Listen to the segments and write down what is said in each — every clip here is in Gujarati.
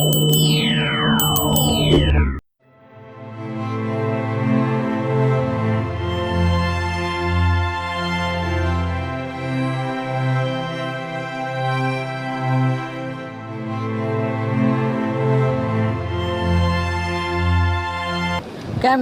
કેમ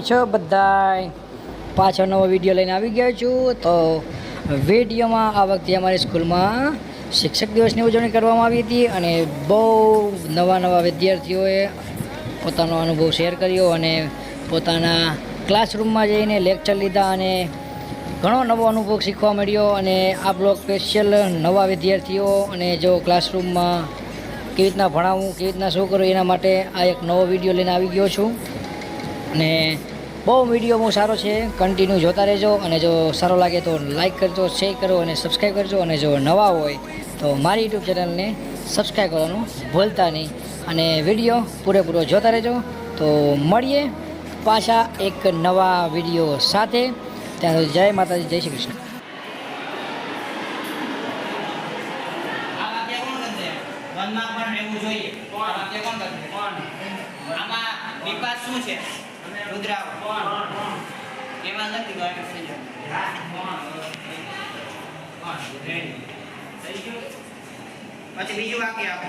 છો બધા પાછળ નવો વીડિયો લઈને આવી ગયો છું, તો વિડીયોમાં આ વખતે અમારી સ્કૂલમાં શિક્ષક દિવસની ઉજવણી કરવામાં આવી હતી અને બહુ નવા નવા વિદ્યાર્થીઓએ પોતાનો અનુભવ શેર કર્યો અને પોતાના ક્લાસરૂમમાં જઈને લેક્ચર લીધા અને ઘણો નવો અનુભવ શીખવા મળ્યો અને આ બ્લોગ સ્પેશિયલ નવા વિદ્યાર્થીઓ અને જો ક્લાસરૂમમાં કેવી રીતના ભણાવવું કેવી રીતના શું કરવું એના માટે આ એક નવો વીડિયો લઈને આવી ગયો છું. અને બહુ વીડિયો બહુ સારો છે. કન્ટિન્યુ જોતા રહેજો અને જો સારો લાગે તો લાઇક કરજો શેર કરો અને સબસ્ક્રાઈબ કરજો. અને જો નવા હોય તો મારી યુટ્યુબ ચેનલને સબસ્ક્રાઈબ કરવાનું ભૂલતા નહીં. અને વીડિયો પૂરેપૂરો જોતા રહેજો. તો મળીએ પાછા એક નવા વીડિયો સાથે. ત્યાં જય માતાજી, જય શ્રી કૃષ્ણ. પણ રહેવું જોઈએ. કોણ? કોણ? આમાં વિપાસ શું છે? રુદ્રાવ એમાં નથી ગયો? થઈ ગયું? પછી બીજું વાક્ય આપો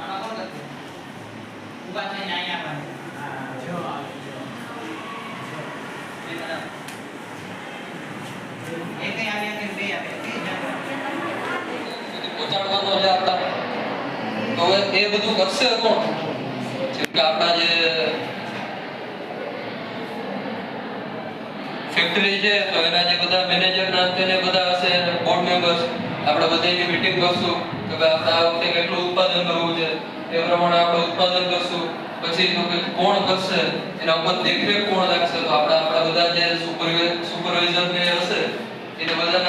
આમાં કોણ કરશે ઊભા થઈને અહીંયા આવવાનું. કોણ? એના જે બધા મેનેજર ના બધા હશે બોર્ડ મેમ્બર્સ આપણે બધાની મીટિંગ કરશું, કે વખતે કેટલું ઉત્પાદન કરવું છે, એ પ્રમાણે આપણે ઉત્પાદન કરશું. પછી કોણ કરશે, એના ઉપર દેખરેખ કોણ રાખશે? તો આપણે આપણા બધા જે સુપરવાઇઝર ને હશે એને બધાને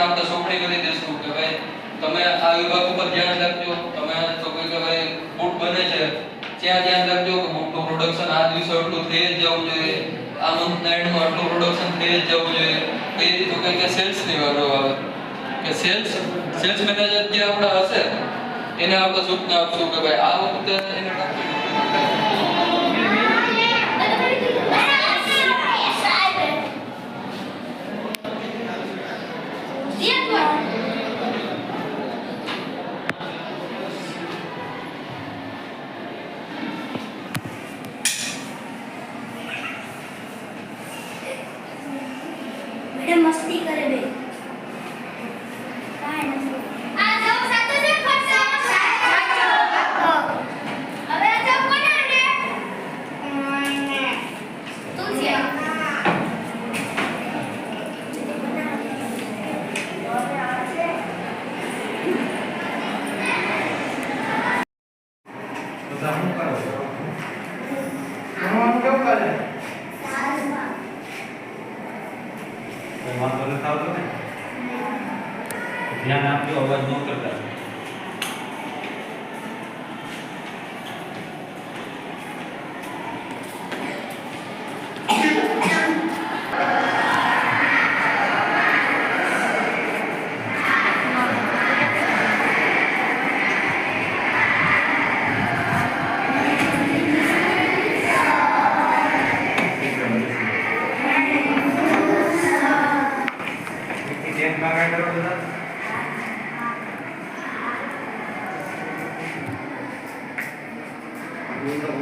આપણે કરી દઈશું કે ભાઈ તમે આ વિભાગ ઉપર ધ્યાન રાખજો. તમે તો કે ભાઈ બૂટ બને છે. ત્યાં ધ્યાન રાખજો કે બૂટનું પ્રોડક્શન આ દિવસે આટલું થઈ જ જવું જોઈએ. આ મંથના એન્ડમાં આટલું પ્રોડક્શન થઈ જ જવું જોઈએ. કઈ રીતે તો કે સેલ્સની વારો આવે. કે સેલ્સ સેલ્સ મેનેજર જે આપણા હશે, એને આપણે સૂચના આપશું કે ભાઈ આ વખતે એને મેડમ મસ્તી કરે બે કાંઈ નથી આ જો સાચો છે ખોટો સાચો હવે આ જો કોને ને તું છે વાંધો નથી આવતો ને? ધ્યાન આપ્યું અવાજ ન કરતા.